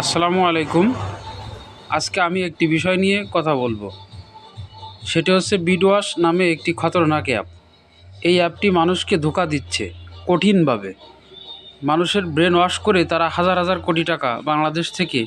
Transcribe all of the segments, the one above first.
আসসালামু আলাইকুম। আজকে আমি একটি বিষয় নিয়ে কথা বলব। সেটি হচ্ছে বিডওয়াশ নামে একটি খতরনাক অ্যাপ এই অ্যাপটি মানুষকে ধোকা দিচ্ছে কঠিনভাবে। মানুষের ব্রেন ওয়াশ করে তারা হাজার হাজার কোটি টাকা বাংলাদেশ থেকে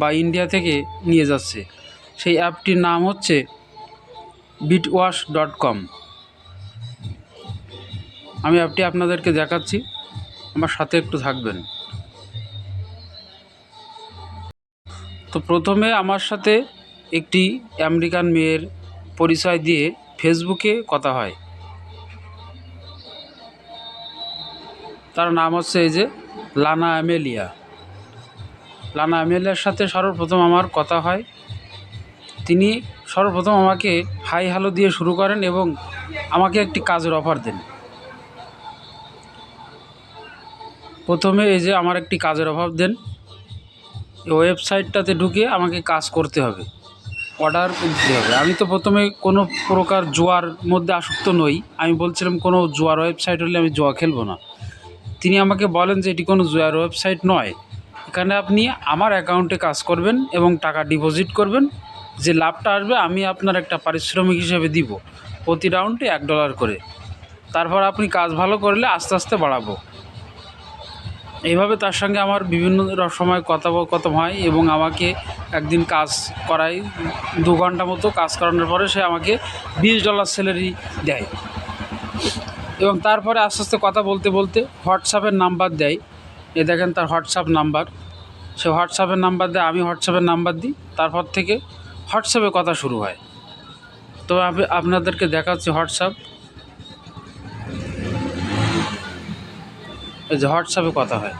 বা ইন্ডিয়া থেকে নিয়ে যাচ্ছে। সেই অ্যাপটির নাম হচ্ছে বিটওয়াশ ডট কম আমি অ্যাপটি আপনাদেরকে দেখাচ্ছি। আমার সাথে একটু থাকবেন। তো প্রথমে আমার সাথে একটি আমেরিকান মেয়ের পরিচয় দিয়ে ফেসবুকে কথা হয়। তার নাম হচ্ছে এই যে লানা অ্যামেলিয়া। লানা অ্যামেলিয়ার সাথে সর্বপ্রথম আমার কথা হয়। তিনি সর্বপ্রথম আমাকে হাই হ্যালো দিয়ে শুরু করেন এবং আমাকে একটি কাজের অফার দেন। প্রথমে এই যে আমার একটি কাজের অভাব দেন ওয়েবসাইটটাতে ঢুকে আমাকে কাজ করতে হবে, অর্ডার করতে হবে। আমি তো প্রথমে কোনো প্রকার জোয়ার মধ্যে আসক্ত নই। আমি বলছিলাম, কোনো জুয়ার ওয়েবসাইট হলে আমি জুয়া খেলব না। তিনি আমাকে বলেন যে, এটি কোনো জুয়ার ওয়েবসাইট নয়। এখানে আপনি আমার অ্যাকাউন্টে কাজ করবেন এবং টাকা ডিপোজিট করবেন। যে লাভটা আসবে, আমি আপনার একটা পারিশ্রমিক হিসেবে দিব। প্রতি রাউন্ডে এক ডলার করে। তারপর আপনি কাজ ভালো করলে আস্তে আস্তে বাড়াবো। এইভাবে তার সঙ্গে আমার বিভিন্ন সময় কথোপকথন হয় এবং আমাকে একদিন কাজ করায় দু ঘণ্টা মতো কাজ করানোর পরে সে আমাকে বিশ ডলার স্যালারি দেয়। এবং তারপরে আস্তে আস্তে কথা বলতে বলতে হোয়াটসঅ্যাপের নাম্বার দেয়। এ দেখেন তার হোয়াটসঅ্যাপ নাম্বার সে হোয়াটসঅ্যাপের নাম্বার দেয়, আমি হোয়াটসঅ্যাপের নাম্বার দিই। তারপর থেকে হোয়াটসঅ্যাপে কথা শুরু হয়। তো আমি আপনাদেরকে দেখাচ্ছি হোয়াটসঅ্যাপ এই যে হোয়াটসঅ্যাপে কথা হয়।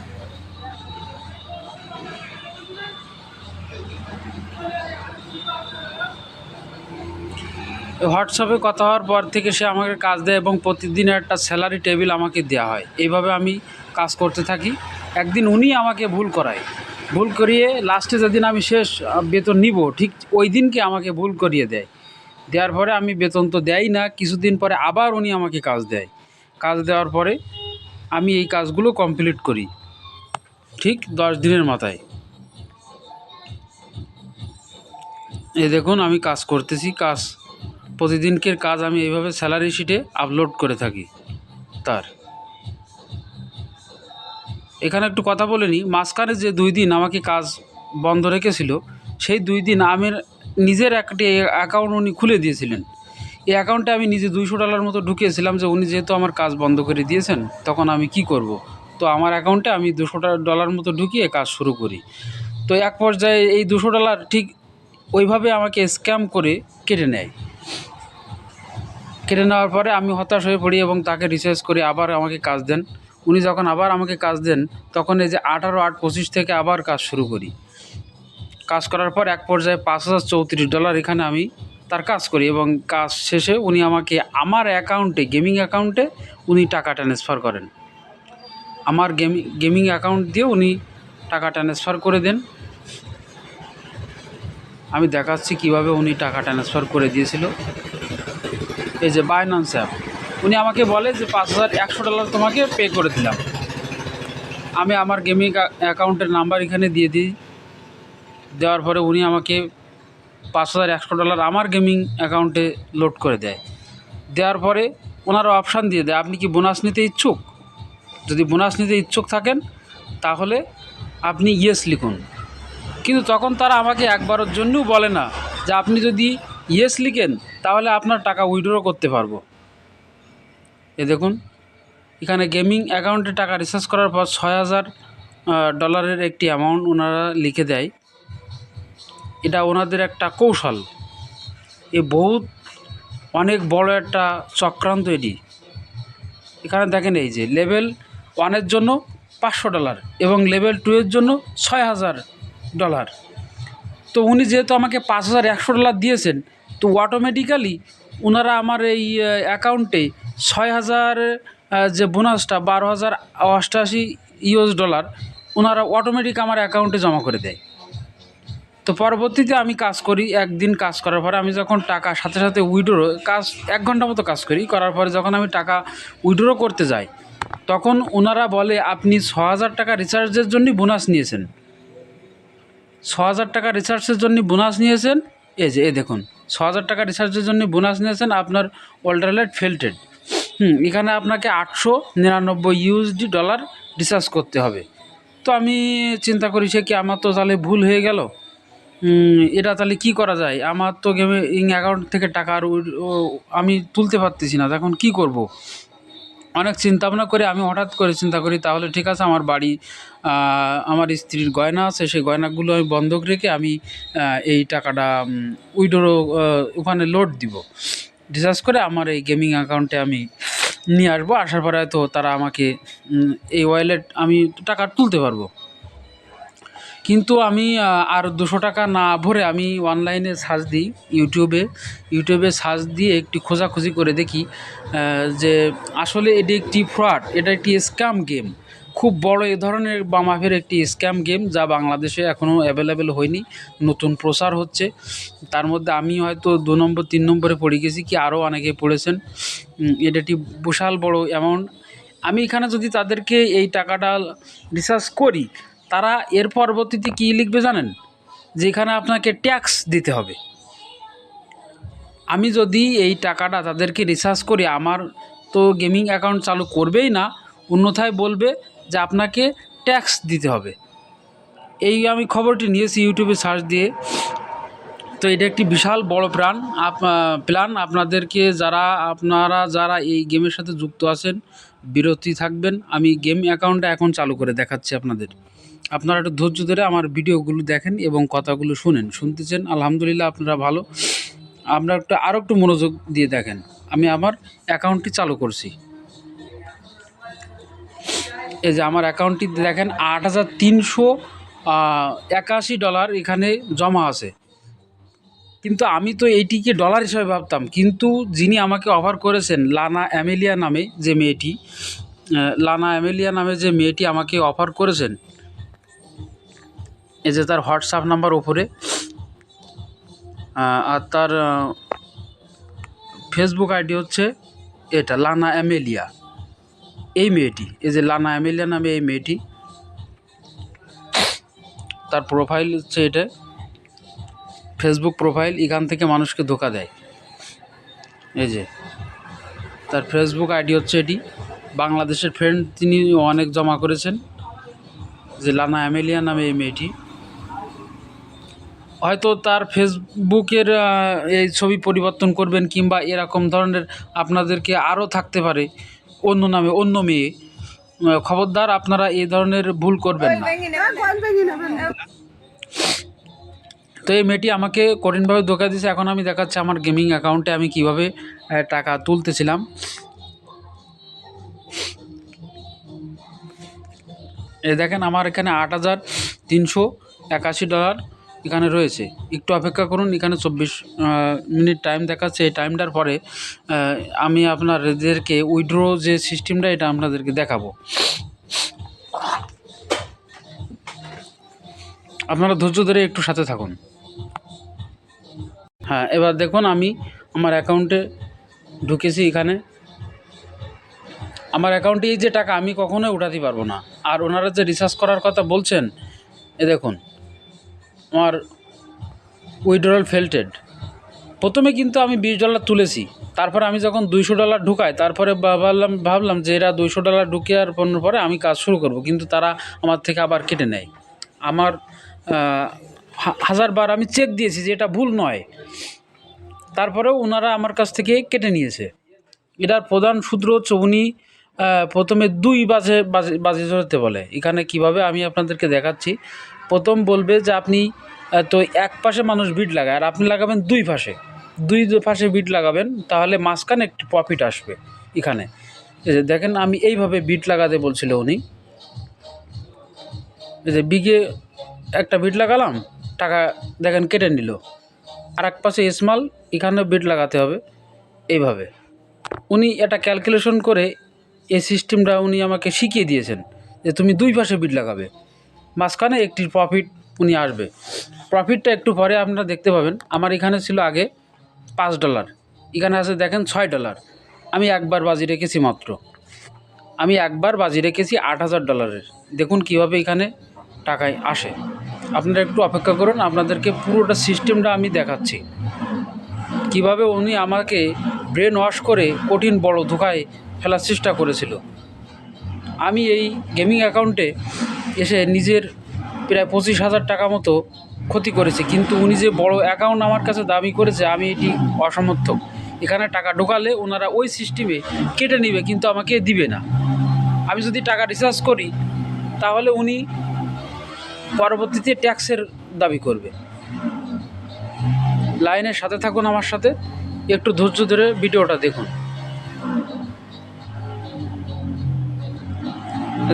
হোয়াটসঅ্যাপে কথা হওয়ার পর থেকে সে আমাকে কাজ দেয় এবং প্রতিদিন একটা স্যালারি টেবিল আমাকে দেওয়া হয়। এইভাবে আমি কাজ করতে থাকি। একদিন উনি আমাকে ভুল করায়। ভুল করিয়ে লাস্টে যেদিন আমি শেষ বেতন নিব, ঠিক ওই দিনকে আমাকে ভুল করিয়ে দেয়। দেওয়ার পরে আমি বেতন তো দেয় না, কিছুদিন পরে আবার উনি আমাকে কাজ দেয়। কাজ দেওয়ার পরে আমি এই কাজগুলো কমপ্লিট করি। ঠিক দশ দিনের মাথায়। এ দেখুন, আমি কাজ করতেছি, কাজ, প্রতিদিনকের কাজ আমি এইভাবে স্যালারি শিটে আপলোড করে থাকি তার। এখানে একটু কথা বলে নিই, মাঝখানে যে দুই দিন আমাকে কাজ বন্ধ রেখেছিল, সেই দুই দিন আমি নিজের একটি অ্যাকাউন্ট উনি খুলে দিয়েছিলেন। এই অ্যাকাউন্টে আমি নিজে দুইশো ডলার মতো ঢুকিয়েছিলাম যে উনি যেহেতু আমার কাজ বন্ধ করে দিয়েছেন, তখন আমি কি করব? তো আমার অ্যাকাউন্টে আমি দুশো ডলার মতো ঢুকিয়ে কাজ শুরু করি। তো এক পর্যায়ে এই দুশো ডলার ঠিক ওইভাবে আমাকে স্ক্যাম করে কেটে নেয়। কেটে নেওয়ার পরে আমি হতাশ হয়ে পড়ি এবং তাকে রিসার্চ করে, আবার আমাকে কাজ দেন। উনি যখন আবার আমাকে কাজ দেন, তখন এই যে আঠারো আট পঁচিশ থেকে আবার কাজ শুরু করি। কাজ করার পর এক পর্যায়ে পাঁচ হাজার চৌত্রিশ ডলার এখানে আমি তার কাজ করি এবং কাজ শেষে উনি আমাকে আমার অ্যাকাউন্টে, গেমিং অ্যাকাউন্টে উনি টাকা ট্রান্সফার করেন। আমার গেমিং গেমিং অ্যাকাউন্ট দিয়ে উনি টাকা ট্রান্সফার করে দেন। আমি দেখাচ্ছি কীভাবে উনি টাকা ট্রান্সফার করে দিয়েছিল। এই যে বাইনান্স অ্যাপ উনি আমাকে বলে যে পাঁচ হাজার একশো ডলার তোমাকে পে করে দিলাম। আমি আমার গেমিং অ্যাকাউন্টের নাম্বার এখানে দিয়ে দিই। দেওয়ার পরে উনি আমাকে পাঁচ হাজার একশো ডলার আমার গেমিং অ্যাকাউন্টে লোড করে দেয়। দেওয়ার পরে ওনারা অপশান দিয়ে দেয়, আপনি কি বোনাস নিতে ইচ্ছুক? যদি বোনাস নিতে ইচ্ছুক থাকেন, তাহলে আপনি ইয়েস লিখুন। কিন্তু তখন তারা আমাকে একবারের জন্যও বলে না যে আপনি যদি ইয়েস লিখেন, তাহলে আপনার টাকা উইড্রো করতে পারব। এ দেখুন, এখানে গেমিং অ্যাকাউন্টে টাকা রিচার্জ করার পর ছয় হাজার ডলারের একটি অ্যামাউন্ট ওনারা লিখে দেয়। এটা ওনাদের একটা কৌশল। এ বহুত অনেক বড় একটা চক্রান্ত এটি। এখানে দেখেন এই যে লেভেল ওয়ানের জন্য পাঁচশো ডলার এবং লেভেল টু এর জন্য ছয় হাজার ডলার। তো উনি যেহেতু আমাকে পাঁচ হাজার একশো ডলার দিয়েছেন, তো অটোমেটিক্যালি ওনারা আমার এই অ্যাকাউন্টে ছয় হাজার যে বোনাসটা বারো হাজার অষ্টাশি ইউএস ডলার ওনারা অটোমেটিক আমার অ্যাকাউন্টে জমা করে দেয়। তো পরবর্তীতে আমি কাজ করি, একদিন কাজ করার পরে আমি যখন টাকা, সাথে সাথে উইড্রো কাজ এক ঘণ্টা মতো কাজ করি, করার পরে যখন আমি টাকা উইড্রো করতে যাই, তখন ওনারা বলে, আপনি ছ হাজার টাকা রিচার্জের জন্যই বোনাস নিয়েছেন। ছ হাজার টাকা রিচার্জের জন্য বোনাস নিয়েছেন? এই যে এ দেখুন ছ হাজার টাকা রিচার্জের জন্য বোনাস নিয়েছেন আপনার অল্টারলেট ফেল্টেড হুম, এখানে আপনাকে আটশো নিরানব্বই ইউএসডি ডলার রিচার্জ করতে হবে। তো আমি চিন্তা করি, সে কি আমার তো তাহলে ভুল হয়ে গেল? এটা তাহলে কি করা যায়? আমার তো গেমে অ্যাকাউন্ট থেকে টাকা আর আমি তুলতে পারতেছি না তখন কি করব? অনেক চিন্তা ভাবনা করে আমি হঠাৎ করে চিন্তা করি, তাহলে ঠিক আছে আমার বাড়ি আমার স্ত্রীর গয়না আছে, সেই গয়নাগুলো আমি বন্ধক রেখে আমি এই টাকাটা উইডোরো ওখানে লোড দিব। রিচার্জ করে আমার এই গেমিং অ্যাকাউন্টে আমি নিয়ে আসব, আসার পরে হয়তো তারা আমাকে এই ওয়ালেট আমি টাকা তুলতে পারব। কিন্তু আমি আর দুশো টাকা না ভরে আমি অনলাইনে সার্চ দিই ইউটিউবে ইউটিউবে সার্চ দিয়ে একটি খোঁজাখুঁজি করে দেখি যে আসলে এটি একটি ফ্রড এটা একটি স্ক্যাম গেম খুব বড় এ ধরনের বামাফের একটি স্ক্যাম গেম যা বাংলাদেশে এখনও অ্যাভেলেবেল হয়নি, নতুন প্রসার হচ্ছে। তার মধ্যে আমি হয়তো দু নম্বর, তিন নম্বরে পড়ে গেছি কি আরও অনেকে পড়েছেন। এটা একটি বিশাল বড় অ্যামাউন্ট আমি এখানে যদি তাদেরকে এই টাকাটা রিসার্চ করি তারা এর পরবর্তীতে কী লিখবে জানেন? যে এখানে আপনাকে ট্যাক্স দিতে হবে। আমি যদি এই টাকাটা তাদেরকে রিসার্চ করি, আমার তো গেমিং অ্যাকাউন্ট চালু করবেই না, অন্যথায় বলবে যে আপনাকে ট্যাক্স দিতে হবে। এই আমি খবরটি নিয়েছি ইউটিউবে সার্চ দিয়ে। তো এটা একটি বিশাল বড় প্রাণ। আপ প্ল্যান। আপনাদেরকে যারা, আপনারা যারা এই গেমের সাথে যুক্ত আছেন, বিরতি থাকবেন। আমি গেম অ্যাকাউন্টটা এখন চালু করে দেখাচ্ছি আপনাদের। আপনারা একটু ধৈর্য ধরে আমার ভিডিওগুলো দেখেন এবং কথাগুলো শুনেন। শুনতেছেন? আলহামদুলিল্লাহ আপনারা ভালো। আপনারা একটু আরও একটু মনোযোগ দিয়ে দেখেন। আমি আমার অ্যাকাউন্টটি চালু করছি। এই যে আমার অ্যাকাউন্টটি দেখেন, আট হাজার তিনশো একাশি ডলার এখানে জমা আছে। কিন্তু আমি তো এইটিকে ডলার হিসাবে ভাবতাম। কিন্তু যিনি আমাকে অফার করেছেন, লানা অ্যামেলিয়া নামে যে মেয়েটি লানা অ্যামেলিয়া নামে যে মেয়েটি আমাকে অফার করেছেন এই যে তার হোয়াটসঅ্যাপ নাম্বার ওপরে আর তার ফেসবুক আইডি হচ্ছে এটা, লানা অ্যামেলিয়া। এই মেয়েটি, এই যে লানা অ্যামেলিয়া নামে এই মেয়েটি, তার প্রোফাইল হচ্ছে এটা, ফেসবুক প্রোফাইল, এখান থেকে মানুষকে ধোকা দেয়। এই যে, তার ফেসবুক আইডি হচ্ছে এটি, বাংলাদেশের ফ্রেন্ড তিনি অনেক জমা করেছেন, যে লানা অ্যামেলিয়া নামে এই মেয়েটি। হয়তো তার ফেসবুকের এই ছবি পরিবর্তন করবেন কিংবা এরকম ধরনের আপনাদেরকে আরও থাকতে পারে অন্য নামে, অন্য মেয়ে। খবরদার, আপনারা এই ধরনের ভুল করবেন না। তো এই মেয়েটি আমাকে কঠিনভাবে ধোকা দিয়েছে। এখন আমি দেখাচ্ছি আমার গেমিং অ্যাকাউন্টে আমি কীভাবে টাকা তুলতেছিলাম। এ দেখেন, আমার এখানে আট হাজার তিনশো একাশি ডলার। এখানে রয়েছে। একটু অপেক্ষা করুন, এখানে চব্বিশ মিনিট টাইম দেখাচ্ছে। এই টাইমটার পরে আমি আপনাদেরকে উইড্রো যে সিস্টেমটা এটা আপনাদেরকে দেখাবো। আপনারা ধৈর্য ধরে একটু সাথে থাকুন। হ্যাঁ এবার দেখুন, আমি আমার অ্যাকাউন্টে ঢুকেছি এখানে। আমার অ্যাকাউন্টে এই যে টাকা, আমি কখনোই উঠাতে পারব না। আর ওনারা যে রিসার্চ করার কথা বলছেন, এ দেখুন। আমার উইড্রল ফেল্টেড প্রথমে কিন্তু আমি বিশ ডলার তুলেছি। তারপরে আমি যখন দুইশো ডলার ঢুকাই, তারপরে ভাবলাম ভাবলাম যে এরা দুইশো ডলার ঢুকিয়ে আর পরে আমি কাজ শুরু করব, কিন্তু তারা আমার থেকে আবার কেটে নেয়। আমার হাজারবার আমি চেক দিয়েছি যে এটা ভুল নয়। তারপরেও ওনারা আমার কাছ থেকে কেটে নিয়েছে। এটার প্রধান সূত্র হচ্ছে উনি প্রথমে দুই বাজে বাজে বাজে ধরতে বলে। এখানে কীভাবে আমি আপনাদেরকে দেখাচ্ছি। প্রথম বলবে যে আপনি তো এক পাশে মানুষ বিট লাগায়, আর আপনি লাগাবেন দুই পাশে। দুই পাশে বিট লাগাবেন, তাহলে মাঝখানে একটি প্রফিট আসবে এখানে। দেখেন, আমি এইভাবে বিট লাগাতে বলছিল উনি। যে বিঘে একটা বিট লাগালাম, টাকা দেখেন কেটে নিল। আর এক পাশে স্মল এখানেও বিট লাগাতে হবে, এইভাবে। উনি এটা ক্যালকুলেশন করে এই সিস্টেমটা উনি আমাকে শিখিয়ে দিয়েছেন যে তুমি দুই পাশে বিট লাগাবে। মাঝখানে একটি প্রফিট উনি আসবে। প্রফিটটা একটু পরে আপনারা দেখতে পাবেন। আমার এখানে ছিল আগে পাঁচ ডলার এখানে আছে দেখেন ছয় ডলার আমি একবার বাজি রেখেছি মাত্র। আমি একবার বাজি রেখেছি আট হাজার ডলারের দেখুন কীভাবে এখানে টাকায় আসে। আপনারা একটু অপেক্ষা করুন, আপনাদেরকে পুরোটা সিস্টেমটা আমি দেখাচ্ছি। কীভাবে উনি আমাকে ব্রেন ওয়াশ করে কঠিন বড় ধোকায় ফেলার চেষ্টা করেছিল। আমি এই গেমিং অ্যাকাউন্টে এসে নিজের প্রায় পঁচিশ হাজার টাকা মতো ক্ষতি করেছে। কিন্তু উনি যে বড় অ্যাকাউন্ট আমার কাছে দাবি করেছে, আমি এটি অসমর্থক। এখানে টাকা ঢোকালে ওনারা ওই সিস্টেমে কেটে নেবে, কিন্তু আমাকে দিবে না। আমি যদি টাকা রিচার্জ করি, তাহলে উনি পরবর্তীতে ট্যাক্সের দাবি করবে। লাইনের সাথে থাকুন আমার সাথে, একটু ধৈর্য ধরে ভিডিওটা দেখুন।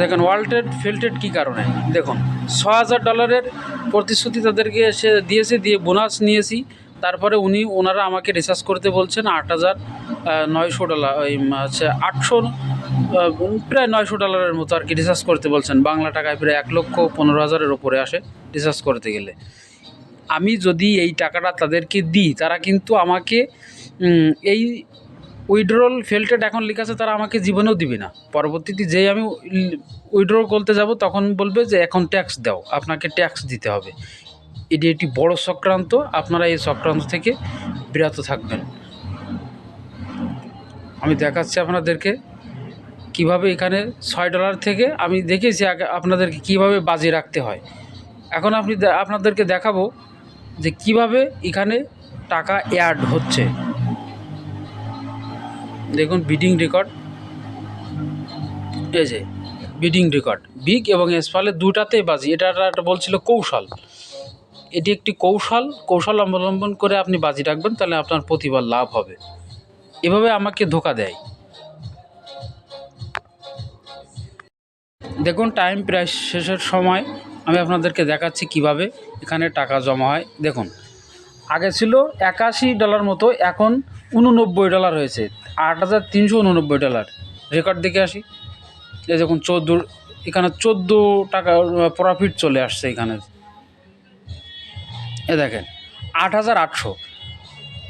দেখেন ওয়ার্ল্ডেড ফিল্টেড কী কারণে? দেখুন ছ হাজার ডলারের প্রতিশ্রুতি তাদেরকে এসে দিয়েছে, দিয়ে বোনাস নিয়েছি। তারপরে উনি, ওনারা আমাকে রিচার্জ করতে বলছেন আট হাজার নয়শো ডলার, ওই হচ্ছে আটশো প্রায় নয়শো ডলারের মতো আর কি রিচার্জ করতে বলছেন। বাংলা টাকায় প্রায় এক লক্ষ পনেরো হাজারের ওপরে আসে রিচার্জ করতে গেলে। আমি যদি এই টাকাটা তাদেরকে দিই, তারা কিন্তু আমাকে এই উইড্রল ফেল্টেড এখন লেখা আছে, তারা আমাকে জীবনেও দিবে না। পরবর্তীতে যেই আমি উইড্রল করতে যাব, তখন বলবে যে, এখন ট্যাক্স দাও, আপনাকে ট্যাক্স দিতে হবে। এটি একটি বড় চক্রান্ত, আপনারা এই চক্রান্ত থেকে বিরত থাকবেন। আমি দেখাচ্ছি আপনাদেরকে কীভাবে এখানে ছয় ডলার থেকে, আমি দেখেছি আগে আপনাদেরকে কীভাবে বাজি রাখতে হয়। এখন আপনি আপনাদেরকে দেখাবো যে কীভাবে এখানে টাকা অ্যাড হচ্ছে। দেখুন বিডিং রেকর্ড এই যে বিডিং রেকর্ড বিগ এবং এসপালে দুটাতেই বাজি, এটা একটা বলছিল কৌশল। এটি একটি কৌশল কৌশল অবলম্বন করে আপনি বাজি রাখবেন, তাহলে আপনার প্রতিবার লাভ হবে। এভাবে আমাকে ধোকা দেয়। দেখুন টাইম প্রায় শেষের সময়, আমি আপনাদেরকে দেখাচ্ছি কীভাবে এখানে টাকা জমা হয়। দেখুন, আগে ছিল একাশি ডলার মতো, এখন উননব্বই ডলার হয়েছে। আট হাজার তিনশো উননব্বই ডলার। রেকর্ড দেখে আসি। এই দেখুন, চোদ্দ, এখানে চোদ্দ টাকা প্রফিট চলে আসছে এখানে। এ দেখেন, আট হাজার আটশো।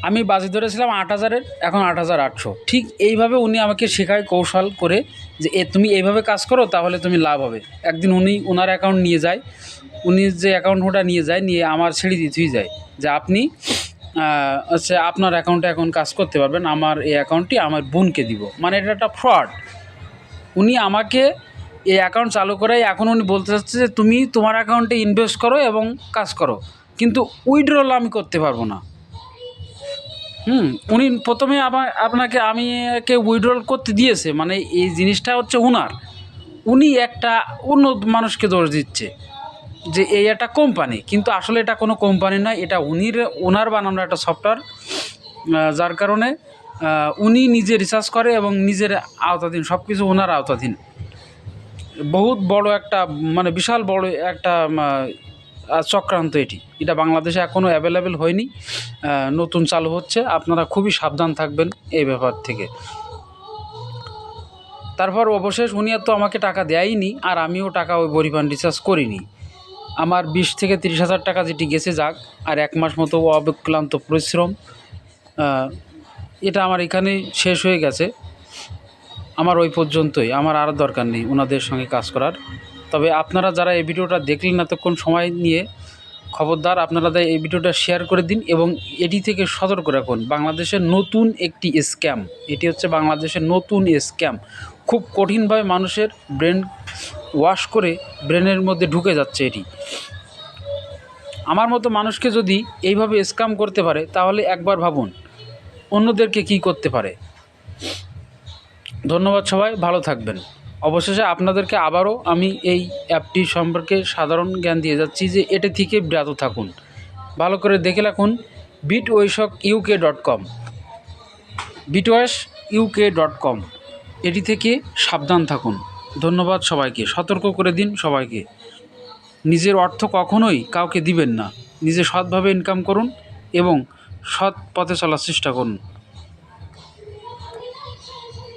আমি বাজি ধরেছিলাম আট হাজারের, এখন আট হাজার আটশো। ঠিক এইভাবে উনি আমাকে শেখায় কৌশল করে যে, এ, তুমি এইভাবে কাজ করো, তাহলে তুমি লাভ হবে। একদিন উনি ওনার অ্যাকাউন্ট নিয়ে যায়। উনি যে অ্যাকাউন্টটা নিয়ে যায়, নিয়ে আমার ছেড়ে দিতেই যায় যে, আপনি হচ্ছে আপনার অ্যাকাউন্টে এখন কাজ করতে পারবেন। আমার এই অ্যাকাউন্টটি আমার বোনকে দিব। মানে এটা একটা ফ্রড উনি আমাকে এই অ্যাকাউন্ট চালু করে এখন উনি বলতে চাচ্ছে যে, তুমি তোমার অ্যাকাউন্টে ইনভেস্ট করো এবং কাজ করো। কিন্তু উইড্রল আমি করতে পারব না। হুম, উনি প্রথমে আমার, আপনাকে, আমি একে উইড্রল করতে দিয়েছে। মানে এই জিনিসটা হচ্ছে ওনার উনি একটা অন্য মানুষকে দোষ দিচ্ছে। যে এই একটা কোম্পানি কিন্তু আসলে এটা কোনো কোম্পানি নয়, এটা উনির ওনার বানানো একটা সফটওয়্যার যার কারণে উনি নিজে রিসার্চ করে এবং নিজের আওতাধীন সব কিছু ওনার আওতাধীন। বহুত বড় একটা মানে বিশাল বড় একটা চক্রান্ত এটি। এটা বাংলাদেশে এখনও অ্যাভেলেবেল হয়নি নতুন চালু হচ্ছে। আপনারা খুবই সাবধান থাকবেন এই ব্যাপার থেকে। তারপর অবশেষ উনি আর তো আমাকে টাকা দেয়নি আর আমিও টাকা ওই পরিমাণ রিচার্জ করিনি। আমার বিশ থেকে তিরিশ হাজার টাকা যেটি গেছে যাক, আর এক মাস মতো অবিক্লান্ত পরিশ্রম এটা আমার এখানেই শেষ হয়ে গেছে। আমার ওই পর্যন্তই, আমার আর দরকার নেই ওনাদের সঙ্গে কাজ করার। তবে আপনারা যারা এই ভিডিওটা দেখলেন এতক্ষণ সময় নিয়ে, খবরদার, আপনারা এই ভিডিওটা শেয়ার করে দিন এবং এটি থেকে সতর্ক রাখুন, বাংলাদেশের নতুন একটি স্ক্যাম এটি হচ্ছে বাংলাদেশের নতুন স্ক্যাম খুব কঠিনভাবে মানুষের ব্রেন ওয়াশ করে ব্রেনের মধ্যে ঢুকে যাচ্ছে এটি। আমার মতো মানুষকে যদি এইভাবে স্ক্যাম করতে পারে, তাহলে একবার ভাবুন, অন্যদেরকে কি করতে পারে। ধন্যবাদ সবাই, ভালো থাকবেন। অবশেষে আপনাদেরকে আবারও আমি এই অ্যাপটি সম্পর্কে সাধারণ জ্ঞান দিয়ে যাচ্ছি যে এটি থেকে বিরত থাকুন। ভালো করে দেখে রাখুন বিট ওয়েশক ইউকে ডট কম বিটওয়াশ ইউকে ডট কম এটি থেকে সাবধান থাকুন। ধন্যবাদ সবাইকে, সতর্ক করে দিন সবাইকে। নিজের অর্থ কখনোই কাউকে দিবেন না। নিজে সৎভাবে ইনকাম করুন এবং সৎ পথে চলার চেষ্টা করুন।